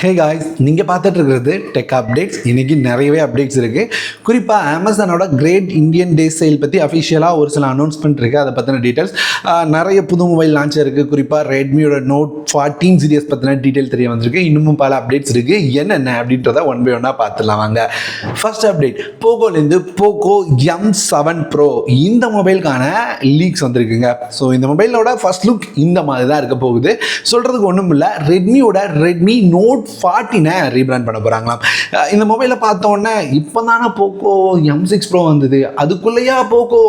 Hey guys நீங்கள் பார்த்துட்டு இருக்கிறது டெக் அப்டேட்ஸ் இன்னைக்கு நிறையவே அப்டேட்ஸ் இருக்குது குறிப்பாக அமேசானோட கிரேட் இந்தியன் டே சேல் பற்றி அஃபிஷியலாக ஒரு சில அனௌன்ஸ்மெண்ட் இருக்குது அதை பற்றின டீட்டெயில்ஸ் நிறைய புது மொபைல் லான்ச் இருக்குது குறிப்பாக ரெட்மியோட நோட் ஃபார்ட்டீன் சீரியஸ் பற்றின டீட்டெயில் தெரிய வந்திருக்கு. இன்னமும் பல அப்டேட்ஸ் இருக்குது என்னென்ன அப்படின்றத ஒன் பை ஒன்னாக பார்த்துலாம் வாங்க. ஃபர்ஸ்ட் அப்டேட் போகோலேருந்து போகோ எம் செவன் ப்ரோ இந்த மொபைலுக்கான லீக்ஸ் வந்திருக்குங்க. ஸோ இந்த மொபைலோட ஃபர்ஸ்ட் லுக் இந்த மாதிரி தான் இருக்க போகுது. சொல்கிறதுக்கு ஒன்றும் இல்லை ரெட்மியோட ரெட்மி நோட் ஃபார்ட்டினை ரீபிராண்ட் பண்ண போகிறாங்களாம் இந்த மொபைலை பார்த்தோன்னே இப்போ தானே போக்கோ எம் சிக்ஸ் ப்ரோ வந்தது. அதுக்குள்ளேயா போக்கோ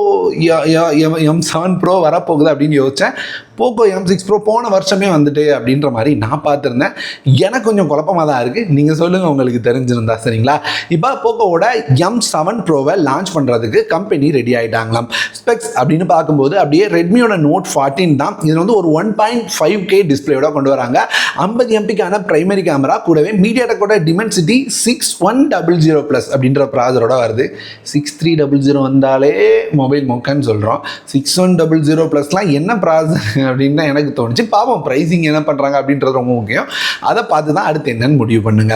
எம் செவன் ப்ரோ வரப்போகுது அப்படின்னு யோசித்தேன் போக்கோ எம் சிக்ஸ் ப்ரோ போன வருஷமே வந்துட்டு அப்படின்ற மாதிரி நான் பார்த்துருந்தேன். எனக்கு கொஞ்சம் குழப்பமாக தான் இருக்குது நீங்கள் சொல்லுங்கள் உங்களுக்கு தெரிஞ்சிருந்தா சரிங்களா? இப்போ போக்கோவோட எம் செவன் ப்ரோவை லான்ச் பண்ணுறதுக்கு கம்பெனி ரெடி ஆகிட்டாங்களாம் ஸ்பெக்ஸ் அப்படின்னு பார்க்கும்போது அப்படியே ரெட்மியோட நோட் ஃபார்ட்டின் தான். இது வந்து ஒரு ஒன் பாயிண்ட் ஃபைவ் கே டிஸ்பிளேயோட கொண்டு வராங்க. ஐம்பது எம்பிக்கான பிரைமரி கேமரா கூடவே மீடியாடெக்கோட dimensity six one double zero plus அப்படின்ற ப்ராசரோட வருது. சிக்ஸ் த்ரீ டபுள் ஜீரோ வந்தாலே மொபைல் மொக்கன்னு சொல்கிறோம் சிக்ஸ் ஒன் டபுள் ஜீரோ ப்ளஸ்லாம் என்ன ப்ராசர் அப்படின்னு தான் எனக்கு தோணுச்சு. பாவம் ப்ரைஸிங் என்ன பண்ணுறாங்க அப்படின்றது ரொம்ப முக்கியம். அதை பார்த்து தான் அடுத்து என்னன்னு முடிவு பண்ணுங்க.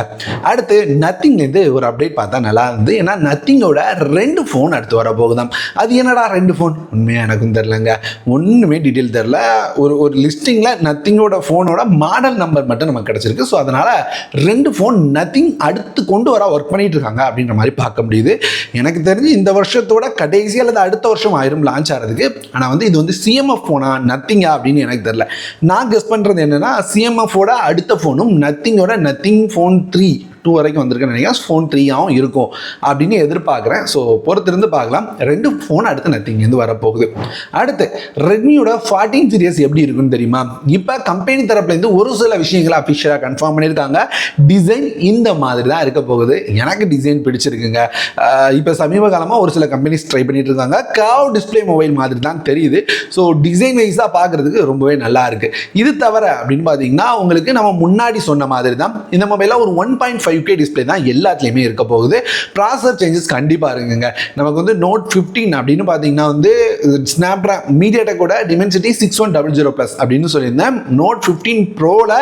அடுத்து நத்திங்லேருந்து ஒரு அப்டேட் பார்த்தா நல்லா இருந்தது. ஏன்னா நத்திங்கோட ரெண்டு ஃபோன் அடுத்து வர போகுதாம் அது என்னடா ரெண்டு ஃபோன் உண்மையாக எனக்கும் தெரிலங்க ஒன்றுமே டீட்டெயில் தெரில ஒரு ஒரு லிஸ்டிங்கில் நத்திங்கோட ஃபோனோட மாடல் நம்பர் மட்டும் நமக்கு கிடச்சிருக்கு. ஸோ அதனால் ரெண்டு ஃபோன் நத்திங் அடுத்து கொண்டு வர ஒர்க் பண்ணிட்டு இருக்காங்க அப்படின்ற மாதிரி பார்க்க முடியுது. எனக்கு தெரிஞ்சு இந்த வருஷத்தோட கடைசி அல்லது அடுத்த வருஷம் ஆயிரும் லான்ச் ஆகிறதுக்கு ஆனால் வந்து இது வந்து சிஎம்எஃப் ஃபோனா நத்திங்கா அப்படின்னு எனக்கு தெரில நான் கெஸ் பண்ணுறது என்னென்னா சிஎம்எஃபோட அடுத்த ஃபோனும் நத்திங்கோட நத்திங் ஃபோன் த்ரீ டூ வரைக்கும் வந்திருக்குன்னு நினைக்கிறேன். ஃபோன் த்ரீயாகவும் இருக்கும் அப்படின்னு எதிர்பார்க்குறேன். ஸோ பொறுத்திருந்து பார்க்கலாம். ரெண்டு ஃபோன் அடுத்து நத்திங்லேருந்து வரப்போகுது. அடுத்து ரெட்மியோட ஃபார்ட்டீன் சீரியஸ் எப்படி இருக்குன்னு தெரியுமா? இப்போ கம்பெனி தரப்புலேருந்து ஒரு சில விஷயங்களை அஃபிஷியலாக கன்ஃபார்ம் பண்ணியிருக்காங்க. டிசைன் இந்த மாதிரி தான் இருக்க போகுது. எனக்கு டிசைன் பிடிச்சிருக்குங்க. இப்போ சமீப காலமாக ஒரு சில கம்பெனிஸ் ட்ரை பண்ணிட்டு இருக்காங்க. காவ் டிஸ்பிளே மொபைல் மாதிரி தான் தெரியுது. ஸோ டிசைன் வைஸாக பார்க்குறதுக்கு ரொம்பவே நல்லா இருக்கு. இது தவிர அப்படின்னு பார்த்தீங்கன்னா உங்களுக்கு நம்ம முன்னாடி சொன்ன மாதிரி தான் இந்த மொபைலாக ஒரு one point five K display தான் எல்லாத்துலேயுமே இருக்க போகுது. ப்ராசர் சேஞ்சஸ் கண்டிப்பாக இருக்குங்க. நமக்கு வந்து நோட் ஃபிஃப்டீன் அப்படின்னு பார்த்தீங்கன்னா வந்து ஸ்னாப்ட்ரா கூட dimensity six one double zero plus அப்படின்னு சொல்லியிருந்தேன். நோட் ஃபிஃப்டீன் ப்ரோவில்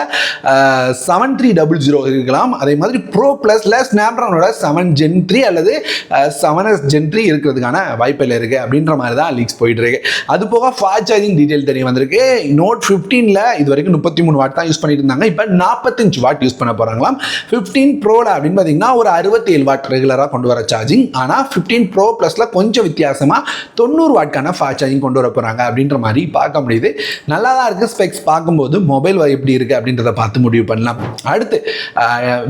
செவன் த்ரீ டபுள் ஜீரோ இருக்கலாம். அதே மாதிரி ப்ரோ ப்ளஸில் ஸ்னாப்ட்ரானோட செவன் ஜென் த்ரீ அல்லது செவன் எஸ் ஜென் த்ரீ இருக்கிறதுக்கான வாய்ப்பில் இருக்குது அப்படின்ற மாதிரி தான் லீக்ஸ் போயிட்டு இருக்கு. அது போக ஃபாஸ்ட் சார்ஜிங் டீட்டெயில் தெரிய வந்திருக்கு. நோட் ஃபிஃப்டீனில் இது வரைக்கும் முப்பத்தி மூணு வாட் தான் யூஸ் பண்ணிட்டு இருந்தாங்க. இப்போ நாற்பத்தஞ்சு வாட் யூஸ் பண்ண போகிறாங்களாம் ஃபிஃப்டீன் ப்ரோவில் அப்படின்னு பார்த்தீங்கன்னா ஒரு அறுபத்தேழு வாட் ரெகுலராக கொண்டு வர சார்ஜிங் ஆனால் ஃபிஃப்டீன் ப்ரோ ப்ளஸில் கொஞ்சம் வித்தியாசமாக தொண்ணூறு வாட்கான ஃபாஸ்ட் சார்ஜிங் கொண்டு வர போகிறாங்க அப்படின்ற மாதிரி பார்க்க முடியுது. நல்லா தான் இருக்குது ஸ்பெக்ஸ் பார்க்கும்போது மொபைல் எப்படி இருக்குது அப்படின்றத பார்த்து முடிவு பண்ணலாம். அடுத்து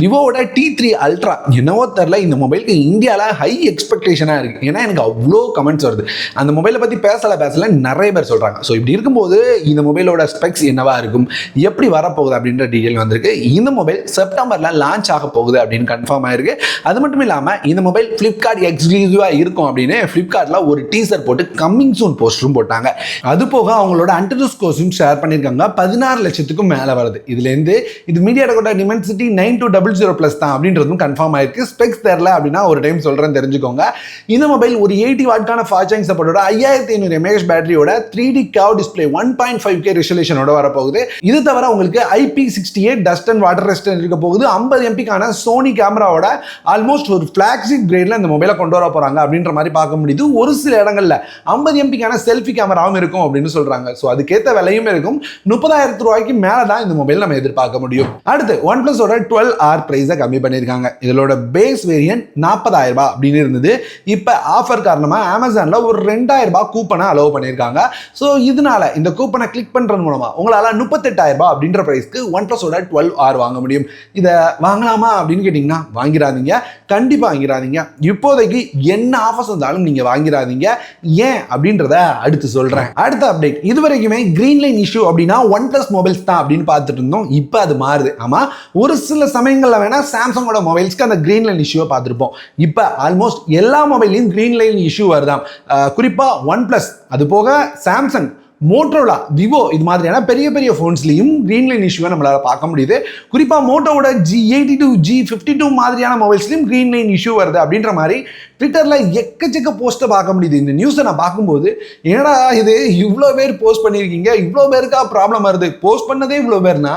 விவோவோட டி த்ரீ அல்ட்ரா என்னவோ தெரில இந்த மொபைலுக்கு இந்தியாவில் ஹை எக்ஸ்பெக்டேஷனாக இருக்குது ஏன்னா எனக்கு அவ்வளோ கமெண்ட்ஸ் வருது. அந்த மொபைலை பற்றி பேசலை பேசல நிறைய பேர் சொல்கிறாங்க ஸோ இப்படி இருக்கும்போது இந்த மொபைலோட ஸ்பெக்ஸ் என்னவாக இருக்கும்? எப்படி வரப்போகுது அப்படின்ற டீட்டெயில் வந்திருக்கு. இந்த மொபைல் செப்டம்பரில் லான்ச் ஆக போகுது. போகுது அப்படின்னு கன்ஃபார்ம் ஆயிருக்கு. அது மட்டும் இல்லாமல் இந்த மொபைல் ஃப்ளிப்கார்ட் எக்ஸ்க்ளூசிவாக இருக்கும் அப்படின்னு ஃப்ளிப்கார்ட்டில் ஒரு டீசர் போட்டு கம்மிங் சூன் போஸ்டரும் போட்டாங்க. அது போக அவங்களோட அண்டர்ஸ் கோர்ஸும் ஷேர் பண்ணியிருக்காங்க பதினாறு லட்சத்துக்கும் மேலே வருது. இதுலேருந்து இது மீடியாடோட dimensity nine two double zero plus தான் அப்படின்றதும் கன்ஃபார்ம் ஆயிருக்கு. ஸ்பெக்ஸ் தெரில அப்படின்னா ஒரு டைம் சொல்கிறேன் தெரிஞ்சுக்கோங்க. இந்த மொபைல் ஒரு எயிட்டி வாட்கான ஃபாஸ்டிங் சப்போர்ட்டோட ஐயாயிரத்தி ஐநூறு எம்ஏஹெச் பேட்டரியோட த்ரீ டி கவ் display one point five K ரெசல்யூஷனோட வரப்போகுது. இது தவிர உங்களுக்கு IP sixty eight dust and water resistant இருக்க போகுது. ஐம்பது எம்பிக்கான சோனி கேமராவோட ஆல்மோஸ்ட் ஒரு ஃபிளாக்ஷிப் கிரேடில் இந்த மொபைலை கொண்டு வர போகிறாங்க அப்படின்ற மாதிரி பார்க்க முடியுது. ஒரு சில இடங்களில் ஐம்பது எம்பிக்கான செல்ஃபி கேமராவும் இருக்கும் அப்படின்னு சொல்கிறாங்க ஸோ அதுக்கேற்ற விலையும் இருக்கும். முப்பதாயிரத்து ரூபாய்க்கு மேலே தான் இந்த மொபைல் நம்ம எதிர்பார்க்க முடியும். அடுத்து ஒன் ப்ளஸோட டுவெல் ஆர் ப்ரைஸை கம்மி பண்ணியிருக்காங்க. இதோட பேஸ் வேரியன்ட் நாற்பதாயிரம் ரூபாய் அப்படின்னு இருந்தது. இப்போ ஆஃபர் காரணமாக அமேசானில் ஒரு ரெண்டாயிரம் ரூபாய் கூப்பனை அலோவ் பண்ணியிருக்காங்க. ஸோ இதனால இந்த கூப்பனை கிளிக் பண்ணுறது மூலமாக உங்களால் முப்பத்தெட்டாயிரம் ரூபாய் அப்படின்ற ப்ரைஸ்க்கு ஒன் ப்ளஸோட டுவெல் ஆர் வாங்க முடியும். இதை வாங்கலாமா அப்படின்னு கேட்டிங்கன்னா வாங்கிடாதீங்க கண்டிப்பாக வாங்கிடாதீங்க இப்போதைக்கு என்ன ஆஃபர்ஸ் வந்தாலும் நீங்கள் வாங்கிடாதீங்க ஏன்? அப்படின்றத அடுத்து சொல்கிறேன் அடுத்த அப்டேட் இது வரைக்குமே க்ரீன் லைன் இஷ்யூ அப்படின்னா ஒன் ப்ளஸ் மொபைல்ஸ் தான் அப்படின்னு பார்த்துட்டு இருந்தோம். இப்போ அது மாறுது. ஆமாம் ஒரு சில சமயங்களில் வேணால் சாம்சங்கோட மொபைல்ஸ்க்கு அந்த க்ரீன் லைன் இஷ்யூவை பார்த்துருப்போம். இப்போ ஆல்மோஸ்ட் எல்லா மொபைலையும் க்ரீன் லைன் இஷ்யூ வருதாம். குறிப்பாக ஒன் ப்ளஸ் அது போக சாம்சங் மோட்டோலா விவோ இது மாதிரியான பெரிய பெரிய ஃபோன்ஸ்லையும் க்ரீன் லைன் இஷ்யூவை நம்மளால் பார்க்க முடியுது. குறிப்பாக மோட்டோவோட G eighty two G fifty two மாதிரியான மொபைல்ஸ்லையும் க்ரீன் லைன் இஷ்யூ வருது அப்படின்ற மாதிரி ட்விட்டரில் எக்கச்சக்க போஸ்ட்டை பார்க்க முடியுது. இந்த நியூஸை நான் பார்க்கும்போது என்னடா இது இவ்வளோ பேர் போஸ்ட் பண்ணியிருக்கீங்க இவ்வளோ பேருக்கா ப்ராப்ளம் வருது? போஸ்ட் பண்ணதே இவ்வளோ பேர்னா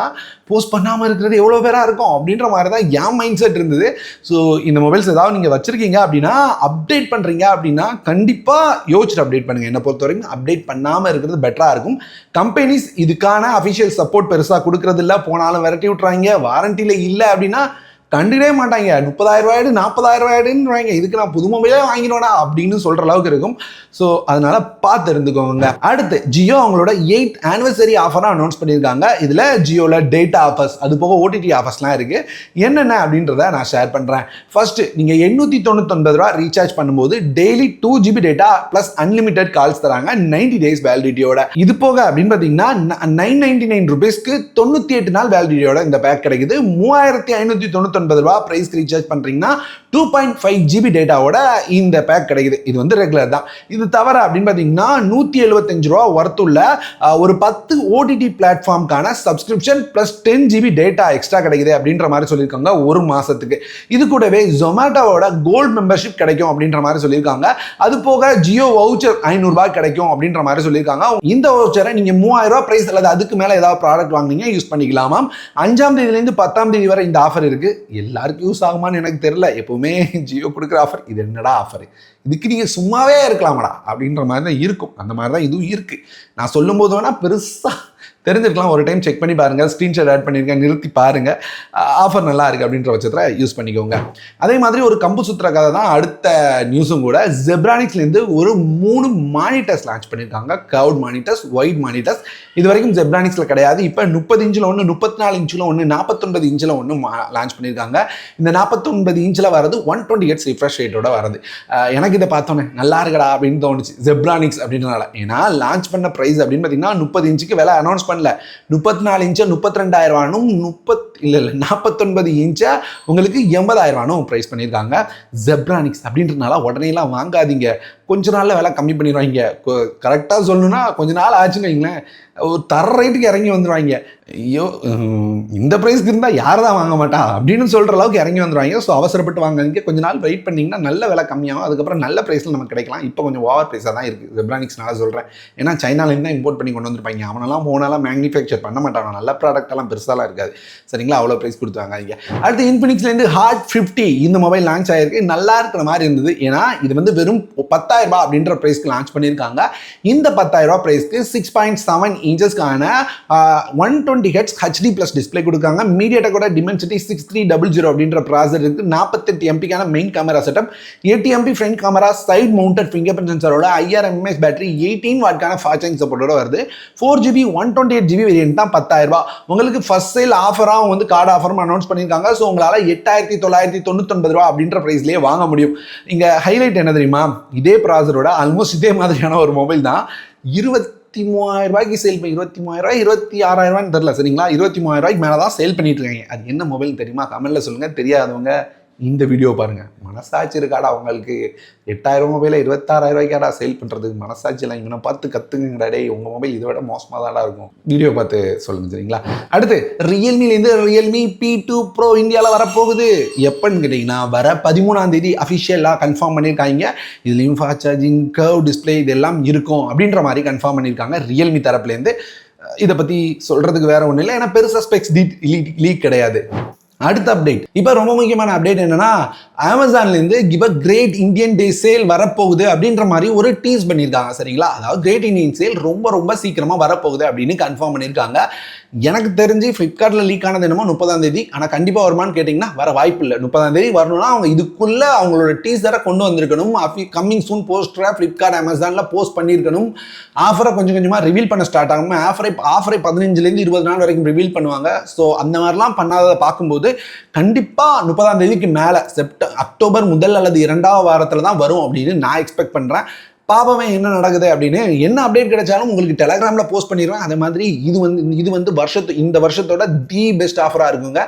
போஸ்ட் பண்ணாமல் இருக்கிறது எவ்வளோ பேராக இருக்கும்? அப்படின்ற மாதிரி தான் என் மைண்ட் செட் இருந்தது. ஸோ இந்த மொபைல்ஸ் ஏதாவது நீங்கள் வச்சுருக்கீங்க அப்படின்னா அப்டேட் பண்ணுறீங்க அப்படின்னா கண்டிப்பாக யோசிச்சுட்டு அப்டேட் பண்ணுங்கள் என்னை பொறுத்த வரைக்கும் அப்டேட் பண்ணாமல் இருக்கிறது பெட்டராக இருக்கும். கம்பெனிஸ் இதுக்கான அஃபிஷியல் சப்போர்ட் பெருசாக கொடுக்கறது இல்ல போனாலும் விரட்டி விட்றாங்க வாரண்டியில் இல்லை அப்படின்னா கண்டுடவே மாட்டாங்க. முப்பதாயிரம் ரூபாய்டு நாற்பதாயிரம் ரூபாய்டுன்னு இதுக்கு நான் புது மொபைலே வாங்கினோடா அப்படின்னு சொல்கிற அளவுக்கு இருக்கும். ஸோ அதனால பார்த்து இருந்துக்கோங்க அடுத்து ஜியோ அவங்களோட எயிட் ஆனிவர்சரி ஆஃபராக அனௌன்ஸ் பண்ணியிருக்காங்க. இதில் ஜியோவில் டேட்டா ஆஃபர்ஸ் அது போக ஓடிடி ஆஃபர்ஸ்லாம் இருக்குது என்னென்ன அப்படின்றத நான் ஷேர் பண்ணுறேன் ஃபஸ்ட்டு நீங்கள் எண்ணூற்றி தொண்ணூத்தொன்பது ரூபா ரீசார்ஜ் பண்ணும்போது daily two GB data plus unlimited calls தராங்க. நைன்டி டேஸ் வேலிடிட்டியோட இது போக அப்படின்னு பார்த்தீங்கன்னா நைன் நைன்டி நைன் ருபீஸ்க்கு தொண்ணூற்றி எட்டு நாள் வேலிடிட்டியோட இந்த பேக் கிடைக்குது. மூவாயிரத்தி ஐநூற்றி ஐம்பது ரூபா ப்ரைஸ் ரீசார்ஜ் பண்ணுறீங்கன்னா டூ பாயிண்ட் ஃபைவ் ஜிபி டேட்டாவோட இந்த பேக் கிடைக்குது. இது வந்து ரெகுலர் தான். இது தவிர அப்படின்னு பார்த்தீங்கன்னா நூற்றி எழுபத்தஞ்சு ரூபா ஒர்த்துள்ள ஒரு பத்து OTT பிளாட்ஃபார்ம்க்கான subscription plus ten GB data extra கிடைக்குது அப்படின்ற மாதிரி சொல்லியிருக்காங்க ஒரு மாதத்துக்கு இது கூடவே ஜொமேட்டோவோட கோல்ட் மெம்பர்ஷிப் கிடைக்கும் அப்படின்ற மாதிரி சொல்லியிருக்காங்க. அது போக ஜியோ வவுச்சர் ஐநூறுரூபா கிடைக்கும் அப்படின்ற மாதிரி சொல்லியிருக்காங்க. இந்த வவுச்சரை நீங்கள் மூவாயிரரூபா ப்ரைஸ் அல்லது அதுக்கு மேலே ஏதாவது ப்ராடக்ட் வாங்குனீங்க யூஸ் பண்ணிக்கலாமாம் அஞ்சாம் தேதியிலேருந்து பத்தாம் தேதி வரை இந்த ஆஃபர் இருக்குது எல்லாருக்கும் யூஸ் ஆகுமான்னு எனக்கு தெரியல. எப்போவுமே ஜியோ கொடுக்குற ஆஃபர் இது என்னடா ஆஃபர் இதுக்கு நீங்கள் சும்மாவே இருக்கலாமடா அப்படின்ற மாதிரி தான் இருக்கும். அந்த மாதிரி தான் இதுவும் இருக்குது நான் சொல்லும்போது வேணால் பெருசாக தெரிஞ்சிருக்கலாம். ஒரு டைம் செக் பண்ணி பாருங்கள் ஸ்க்ரீன்ஷாட் ஆட் பண்ணியிருக்கேன் நிறுத்தி பாருங்கள் ஆஃபர் நல்லா இருக்குது அப்படின்ற பட்சத்தில் யூஸ் பண்ணிக்கோங்க. அதே மாதிரி ஒரு கம்பு சுத்துற கதை தான் அடுத்த நியூஸும் கூட. ஜெப்ரானிக்ஸ்லேருந்து ஒரு மூணு மானிட்டர்ஸ் லான்ச் பண்ணியிருக்காங்க கவுட் மானிட்டர்ஸ் ஒயிட் மானிட்டர்ஸ் இது வரைக்கும் ஜெப்ரானிக்ஸில் கிடையாது. இப்போ முப்பது இன்ச்சில் ஒன்று முப்பத்தி நாலு இன்ச்சில் ஒன்று நாற்பத்தொன்பது இன்ச்சில் ஒன்று லான்ச் பண்ணியிருக்காங்க இந்த நாற்பத்தொன்பது இன்ச்சில் வரது ஒன் டுவெண்ட்டி எயிட்ஸ் ரிஃப்ரெஷ் ரேட்டோட வரது எனக்கு இதை பார்த்தோன்னே நல்லா இருக்கடா அப்படின்னு தோணுச்சு. ஜெப்ரானிக்ஸ் அப்படின்றனால ஏன்னா லான்ச் பண்ண ப்ரைஸ் அப்படின்னு பார்த்தீங்கன்னா முப்பது இன்ச்சுக்கு விலை அனௌன்ஸ் பண்ணல. முப்பத்தி நாலு இன்ச்சை முப்பத்தி ரெண்டாயிரம் ரூபானும் முப்பத் இல்லை இல்லை நாற்பத்தொன்பது இன்ச்சை உங்களுக்கு எண்பதாயிரம் ரூபானும் ப்ரைஸ் பண்ணியிருக்காங்க. ஜெப்ரானிக்ஸ் அப்படின்றனால உடனேலாம் வாங்காதீங்க. கொஞ்ச நாளில் விலை கம்மி பண்ணிடுவாங்க. கரெக்டாக சொல்லணும்னா கொஞ்ச நாள் ஆச்சுன்னு வைங்களேன். ஒரு தர ரேட்டுக்கு இறங்கி வந்துடுவாங்க ஐயோ இந்த ப்ரைஸ்க்கு இருந்தால் யார் தான் வாங்க மாட்டா? அப்படின்னு சொல்கிற அளவுக்கு இறங்கி வந்துடுவாங்க ஸோ அவசரப்பட்டு வாங்குறதுக்கு கொஞ்ச நாள் வெயிட் பண்ணிங்கன்னா நல்ல விலை கம்மியாகும். அதுக்கப்புறம் நல்ல ப்ரைஸில் நமக்கு கிடைக்கலாம். இப்போ கொஞ்சம் ஓவர் ப்ரைஸாக தான் இருக்குது ஜெப்ரானிக்ஸ்னால சொல்கிறேன் ஏன்னா சைனாலேருந்து தான் இம்போர்ட் பண்ணி கொண்டு வந்திருப்பாங்க. அவனெல்லாம் போனாலாம் மேனுஃபேக்சர் பண்ண மாட்டாங்க நல்ல ப்ராடக்டெல்லாம் பெருசாலாம் இருக்காது. சரிங்களா? அவ்வளோ ப்ரைஸ் கொடுத்து வாங்காதீங்க. அடுத்து இன்ஃபினிக்ஸ்லேருந்து ஹார்ட் ஃபிஃப்டி இந்த மொபைல் லான்ச் ஆகிருக்கு நல்லா இருக்கிற மாதிரி இருந்தது. ஏன்னா இது வந்து வெறும் பத்தாயிரம் ரூபாய் அப்படின்ற ப்ரைஸ்க்கு லான்ச் பண்ணியிருக்காங்க. இந்த பத்தாயிரம் ரூபாய் ப்ரைஸ்க்கு six point seven இன்ச்சஸ்க்கான one twenty hertz HD plus display கொடுக்காங்க. மீடியாட்டோட dimensity six three double zero அப்படின்ற ப்ராசர் இருக்குது நாற்பத்தெட்டு எம்பிக்கான main camera setup eighty MP front camera side mounted fingerprint சென்சரோட IR MS battery eighteen வாட்கான ஃபாஸ்டிங் சப்போர்ட்டோட வருது. Four GB one twenty eight GB variant தான் பத்தாயிரம் ரூபாய் உங்களுக்கு ஃபர்ஸ்ட் சேல் ஆஃபராக வந்து கார்டு ஆஃபரும் அனௌன்ஸ் பண்ணியிருக்காங்க. ஸோ உங்களால் எட்டாயிரத்தி தொள்ளாயிரத்தி தொண்ணூத்தொன்பது ரூபா அப்படின்ற ப்ரைஸ்லேயே வாங்க முடியும். இங்கே ஹைலைட் என்ன தெரியுமா? இதே ப்ராசரோட ஆல்மோஸ்ட் இதே மாதிரியான ஒரு மொபைல் தான். இருபத்தி மூவாயிரம் ரூபாய்க்கு சேல் பண்ணி இருபத்தி மூவாயிரம் ரூபாய் இருபத்தி ஆறாயிரம் ரூபாய்னு தெரில சரிங்களா? இருபத்தி மூவாயிரம் ரூபாய்க்கு மேலே தான் சேல் பண்ணிட்டு இருக்காங்க. அது என்ன மொபைல் தெரியுமா? கமெண்ட்ல சொல்லுங்க. தெரியாதவங்க இந்த வீடியோ பாருங்கள் மனசாட்சி இருக்காடா உங்களுக்கு? எட்டாயிரம் மொபைலை இருபத்தாறாயிரம் ரூபாய்க்காடா சேல் பண்ணுறதுக்கு மனசாட்சியெல்லாம் இவனை பார்த்து கற்றுக்குங்கடா உங்கள் மொபைல் இதை விட மோசமாக தான்டா இருக்கும். வீடியோ பார்த்து சொல்லுங்க சரிங்களா? அடுத்து ரியல்மிலேருந்து ரியல்மி பி டூ ப்ரோ இந்தியாவில் வரப்போகுது. எப்போன்னு கேட்டிங்கன்னா வர பதிமூணாம் தேதி அஃபிஷியலாக கன்ஃபார்ம் பண்ணியிருக்காங்க. இதுலேயும் ஃபாஸ்ட் சார்ஜிங் கர்வ் டிஸ்பிளே இதெல்லாம் இருக்கும் அப்படின்ற மாதிரி கன்ஃபார்ம் பண்ணியிருக்காங்க. ரியல்மி தரப்புலேருந்து இதை பற்றி சொல்கிறதுக்கு வேற ஒன்றும் இல்லை. ஏன்னா பெருசாக ஸ்பெக்ஸ் லீக் கிடையாது. அடுத்த அப்டேட் இப்போ ரொம்ப முக்கியமான அப்டேட் என்னன்னா அமேசான்லேருந்து give a great Indian day sale வரப்போகுது அப்படின்ற மாதிரி ஒரு டீஸ் பண்ணியிருக்காங்க சரிங்களா? அதாவது கிரேட் இந்தியன் சேல் ரொம்ப ரொம்ப சீக்கிரமாக வரப்போகுது அப்படின்னு கன்ஃபார்ம் பண்ணியிருக்காங்க. எனக்கு தெரிஞ்சு ஃப்ளிப்கார்ட்டில் லீக் ஆனது என்னமோ முப்பதாம் தேதி. ஆனால் கண்டிப்பாக வருமான்னு கேட்டிங்கன்னா வர வாய்ப்பு இல்லை. முப்பதாம் தேதி வரணும்னா அவங்க இதுக்குள்ளே அவங்களோட டீசரை கொண்டு வந்திருக்கணும். அஃபி கம்மிங் சூன் போஸ்டரை ஃப்ளிப்கார்ட் அமேசானில் போஸ்ட் பண்ணியிருக்கணும். ஆஃபரை கொஞ்சம் கொஞ்சமாக ரிவீல் பண்ண ஸ்டார்ட் ஆகும் ஆஃபரை ஆஃபரை பதினஞ்சுலேருந்து இருபது நாள் வரைக்கும் ரிவீல் பண்ணுவாங்க. ஸோ அந்த மாதிரிலாம் பண்ணாததை பார்க்கும்போது கண்டிப்பாக முப்பதாம் தேதிக்கு மேலே செப்ட அக்டோபர் முதல் அல்லது இரண்டாவது வாரத்தில் தான் வரும் அப்படின்னு நான் எக்ஸ்பெக்ட் பண்ணுறேன் பாப்பமே என்ன நடக்குது அப்படின்னு என்ன அப்டேட் கிடைச்சாலும் உங்களுக்கு டெலகிராமில் போஸ்ட் பண்ணிடுவேன். அதே மாதிரி இது வந்து இது வந்து வருஷத்து இந்த வருஷத்தோட தி பெஸ்ட் ஆஃபராக இருக்குங்க.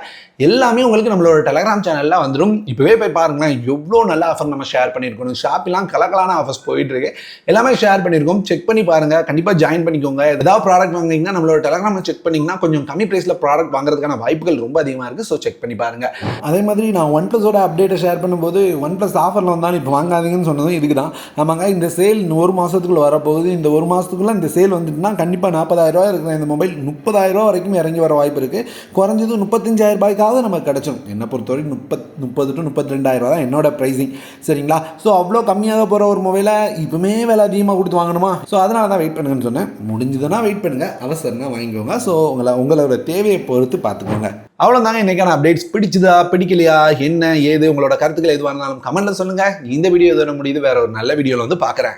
எல்லாமே உங்களுக்கு நம்மளோட டெலகிராம் சேனலில் வந்துடும் இப்போவே போய் பாருங்களேன் எவ்வளோ நல்ல ஆஃபர் நம்ம ஷேர் பண்ணியிருக்கணும் ஷாப்பிலாம் கலக்கலான ஆஃபர்ஸ் போயிட்டுருக்கு. எல்லாமே ஷேர் பண்ணியிருக்கோம் செக் பண்ணி பாருங்க. கண்டிப்பாக ஜாயின் பண்ணிக்கோங்க. ஏதாவது ப்ராடக்ட் வாங்கினீங்கன்னா நம்மளோட டெலகிராமில் செக் பண்ணிங்கன்னா கொஞ்சம் கம்மி ப்ரைஸில் ப்ராடக்ட் வாங்குறதுக்கான வாய்ப்புகள் ரொம்ப அதிகமாக இருக்குது ஸோ செக் பண்ணி பாருங்கள் அதே மாதிரி நான் ஒன் ப்ளஸோட அப்டேட்டை ஷேர் பண்ணும்போது ஒன் ப்ளஸ் ஆஃபரில் வந்தாலும் இப்போ வாங்காதீங்கன்னு சொன்னதும் இதுக்கு தான். ஆமாங்க இந்த சேல் ஒரு மாதத்துக்குள்ளே வரப்போகுது. இந்த ஒரு மாதத்துக்குள்ளே இந்த சேல் வந்துட்டுனா கண்டிப்பாக நாற்பதாயிரம் இருக்கிற இந்த மொபைல் முப்பதாயிரம் ரூபா வரைக்கும் இறங்கி வர வாய்ப்பு இருக்குது குறைஞ்சது முப்பத்தஞ்சாயிரம் ரூபாய்க்காவது நமக்கு கிடச்சிடும் என்னை பொறுத்தவரை முப்பத் முப்பது டு முப்பத்தி ரெண்டாயிரரூவா தான் என்னோட ப்ரைஸிங் சரிங்களா? ஸோ அவ்வளோ கம்மியாக போகிற ஒரு மொபைலை இப்போமே விலை அதிகமாக கொடுத்து வாங்கணுமா? ஸோ அதனால தான் வெயிட் பண்ணுங்கன்னு சொன்னேன். முடிஞ்சதுன்னா வெயிட் பண்ணுங்கள் அவசரம்னா வாங்கிக்கோங்க. ஸோ உங்களை உங்களோட தேவையை பொறுத்து பார்த்துக்கோங்க. அவ்வளோதாங்க இன்றைக்கான அப்டேட்ஸ் பிடிச்சதா? பிடிக்கலையா? என்ன? ஏது? உங்களோட கருத்துக்கள் எதுவாக இருந்தாலும் கமெண்ட்டில் சொல்லுங்கள் இந்த வீடியோ இதோட முடியுது. வேற ஒரு நல்ல வீடியோவில் வந்து பார்க்குறேன்.